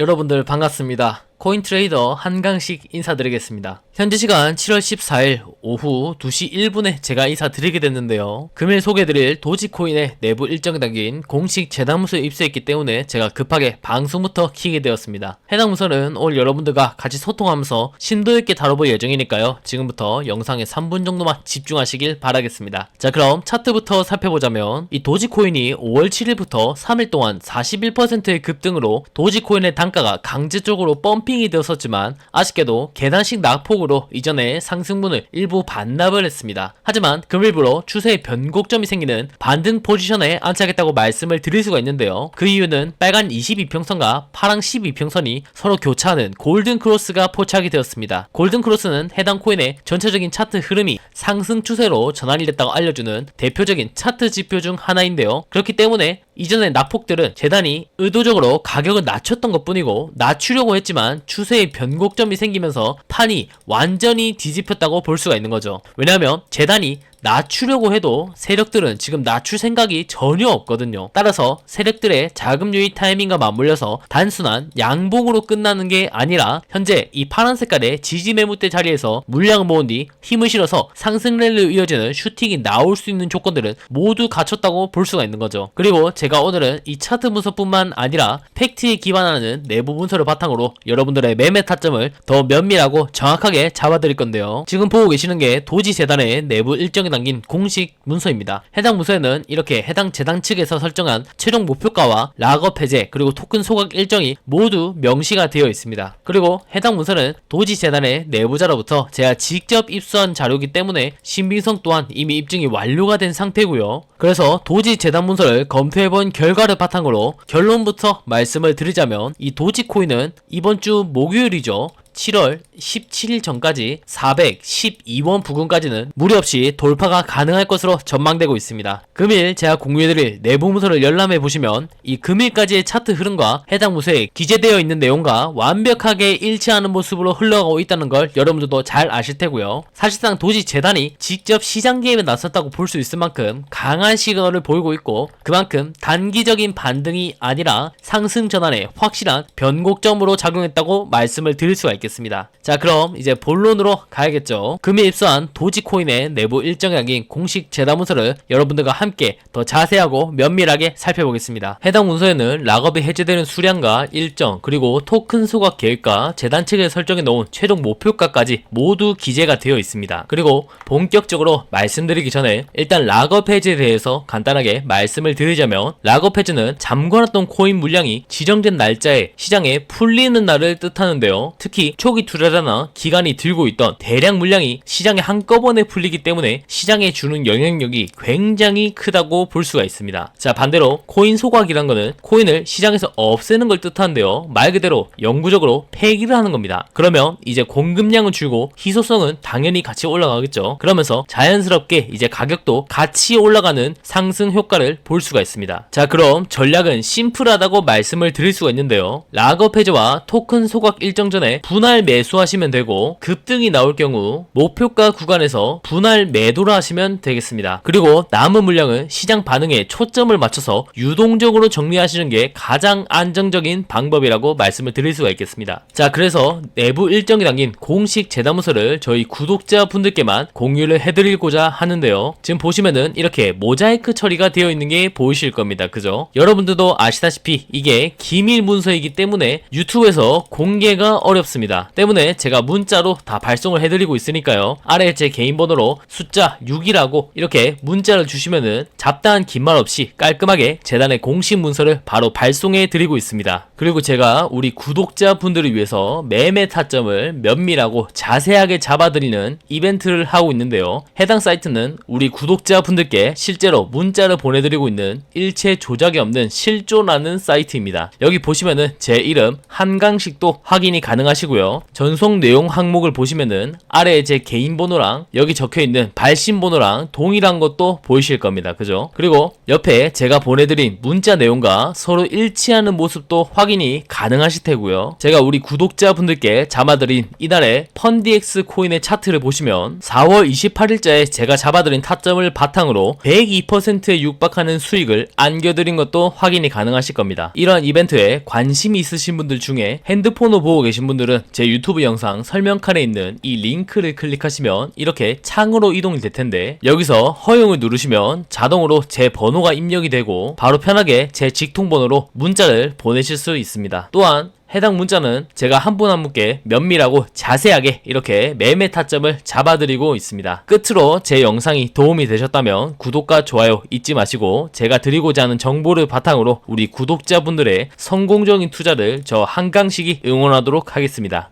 여러분들 반갑습니다. 코인 트레이더 한강식 인사드리겠습니다. 현재 시간 7월 14일 오후 2시 1분에 제가 인사드리게 됐는데요. 금일 소개드릴 도지코인의 내부 일정 담긴 공식 재단 문서에 입수했기 때문에 제가 급하게 방송부터 키게 되었습니다. 해당 문서는 오늘 여러분들과 같이 소통하면서 심도 있게 다뤄볼 예정이니까요. 지금부터 영상의 3분 정도만 집중하시길 바라겠습니다. 자 그럼 차트부터 살펴보자면 이 도지코인이 5월 7일부터 3일 동안 41%의 급등으로 도지코인의 단가가 강제적으로 펌핑 이 되었었지만 아쉽게도 계단식 낙폭으로 이전에 상승분을 일부 반납을 했습니다. 하지만 금일부로 추세의 변곡점이 생기는 반등 포지션에 안착했다고 말씀을 드릴 수가 있는데요. 그 이유는 빨간 22평선과 파랑 12평선이 서로 교차하는 골든 크로스가 포착이 되었습니다. 골든 크로스는 해당 코인의 전체적인 차트 흐름이 상승 추세로 전환이 됐다고 알려주는 대표적인 차트 지표 중 하나인데요. 그렇기 때문에 이전의 낙폭들은 재단이 의도적으로 가격을 낮췄던 것 뿐이고 낮추려고 했지만 추세의 변곡점이 생기면서 판이 완전히 뒤집혔다고 볼 수가 있는 거죠. 왜냐하면 재단이 낮추려고 해도 세력들은 지금 낮출 생각이 전혀 없거든요. 따라서 세력들의 자금 유입 타이밍과 맞물려서 단순한 양봉으로 끝나는 게 아니라 현재 이 파란 색깔의 지지 매물대 자리에서 물량을 모은 뒤 힘을 실어서 상승 랠리로 이어지는 슈팅이 나올 수 있는 조건들은 모두 갖췄다고 볼 수가 있는 거죠. 그리고 제가 오늘은 이 차트 문서뿐만 아니라 팩트에 기반하는 내부 문서를 바탕으로 여러분들의 매매 타점을 더 면밀하고 정확하게 잡아드릴 건데요. 지금 보고 계시는 게 도지 재단의 내부 일정 이 담긴 공식 문서입니다. 해당 문서에는 이렇게 해당 재단 측에서 설정한 최종 목표가와 락업 해제 그리고 토큰 소각 일정이 모두 명시가 되어 있습니다. 그리고 해당 문서는 도지 재단의 내부자로부터 제가 직접 입수한 자료이기 때문에 신빙성 또한 이미 입증이 완료가 된 상태고요. 그래서 도지 재단 문서를 검토해본 결과를 바탕으로 결론부터 말씀을 드리자면 이 도지 코인은 이번 주 목요일이죠. 7월 17일 전까지 412원 부근까지는 무리 없이 돌파가 가능할 것으로 전망되고 있습니다. 금일 제가 공유해드릴 내부 문서를 열람해 보시면 이 금일까지의 차트 흐름과 해당 문서에 기재되어 있는 내용과 완벽하게 일치하는 모습으로 흘러가고 있다는 걸 여러분들도 잘 아실 테고요. 사실상 도지 재단이 직접 시장 게임에 나섰다고 볼 수 있을 만큼 강한 시그널을 보이고 있고 그만큼 단기적인 반등이 아니라 상승 전환에 확실한 변곡점으로 작용했다고 말씀을 드릴 수가 있 겠습니다. 자 그럼 이제 본론으로 가야겠죠. 금일 입수한 도지코인의 내부 일정 약인 공식 재단 문서를 여러분들과 함께 더 자세하고 면밀하게 살펴보겠습니다. 해당 문서에는 락업이 해제되는 수량과 일정 그리고 토큰 소각 계획과 재단 측에 설정해 놓은 최종 목표가까지 모두 기재가 되어 있습니다. 그리고 본격적으로 말씀드리기 전에 일단 락업 해제에 대해서 간단하게 말씀을 드리자면 락업 해제는 잠궈놨던 코인 물량이 지정된 날짜에 시장에 풀리는 날을 뜻하는데요. 특히 초기 투자자나 기관이 들고 있던 대량 물량이 시장에 한꺼번에 풀리기 때문에 시장에 주는 영향력이 굉장히 크다고 볼 수가 있습니다. 자 반대로 코인 소각이란 거는 코인을 시장에서 없애는 걸 뜻하는데요. 말 그대로 영구적으로 폐기를 하는 겁니다. 그러면 이제 공급량은 줄고 희소성은 당연히 같이 올라가겠죠. 그러면서 자연스럽게 이제 가격도 같이 올라가는 상승 효과를 볼 수가 있습니다. 자 그럼 전략은 심플하다고 말씀을 드릴 수가 있는데요. 락업 해제와 토큰 소각 일정 전에 분할 매수하시면 되고 급등이 나올 경우 목표가 구간에서 분할 매도를 하시면 되겠습니다. 그리고 남은 물량은 시장 반응에 초점을 맞춰서 유동적으로 정리하시는 게 가장 안정적인 방법이라고 말씀을 드릴 수가 있겠습니다. 자 그래서 내부 일정이 담긴 공식 재단문서를 저희 구독자분들께만 공유를 해드리고자 하는데요. 지금 보시면은 이렇게 모자이크 처리가 되어 있는 게 보이실 겁니다. 그죠? 여러분들도 아시다시피 이게 기밀 문서이기 때문에 유튜브에서 공개가 어렵습니다. 때문에 제가 문자로 다 발송을 해드리고 있으니까요. 아래 제 개인 번호로 숫자 6이라고 이렇게 문자를 주시면은 잡다한 긴 말 없이 깔끔하게 재단의 공식 문서를 바로 발송해 드리고 있습니다. 그리고 제가 우리 구독자분들을 위해서 매매 타점을 면밀하고 자세하게 잡아드리는 이벤트를 하고 있는데요. 해당 사이트는 우리 구독자분들께 실제로 문자를 보내드리고 있는 일체 조작이 없는 실조라는 사이트입니다. 여기 보시면은 제 이름 한강식도 확인이 가능하시고요. 되고요. 전송 내용 항목을 보시면은 아래에 제 개인 번호랑 여기 적혀 있는 발신 번호랑 동일한 것도 보이실 겁니다. 그죠? 그리고 옆에 제가 보내드린 문자 내용과 서로 일치하는 모습도 확인이 가능하실 테고요. 제가 우리 구독자분들께 잡아드린 이날의 펀디엑스 코인의 차트를 보시면 4월 28일자에 제가 잡아드린 타점을 바탕으로 102%에 육박하는 수익을 안겨드린 것도 확인이 가능하실 겁니다. 이러한 이벤트에 관심이 있으신 분들 중에 핸드폰으로 보고 계신 분들은 제 유튜브 영상 설명칸에 있는 이 링크를 클릭하시면 이렇게 창으로 이동이 될 텐데 여기서 허용을 누르시면 자동으로 제 번호가 입력이 되고 바로 편하게 제 직통번호로 문자를 보내실 수 있습니다. 또한 해당 문자는 제가 한 분 한 분께 면밀하고 자세하게 이렇게 매매 타점을 잡아드리고 있습니다. 끝으로 제 영상이 도움이 되셨다면 구독과 좋아요 잊지 마시고 제가 드리고자 하는 정보를 바탕으로 우리 구독자분들의 성공적인 투자를 저 한강식이 응원하도록 하겠습니다.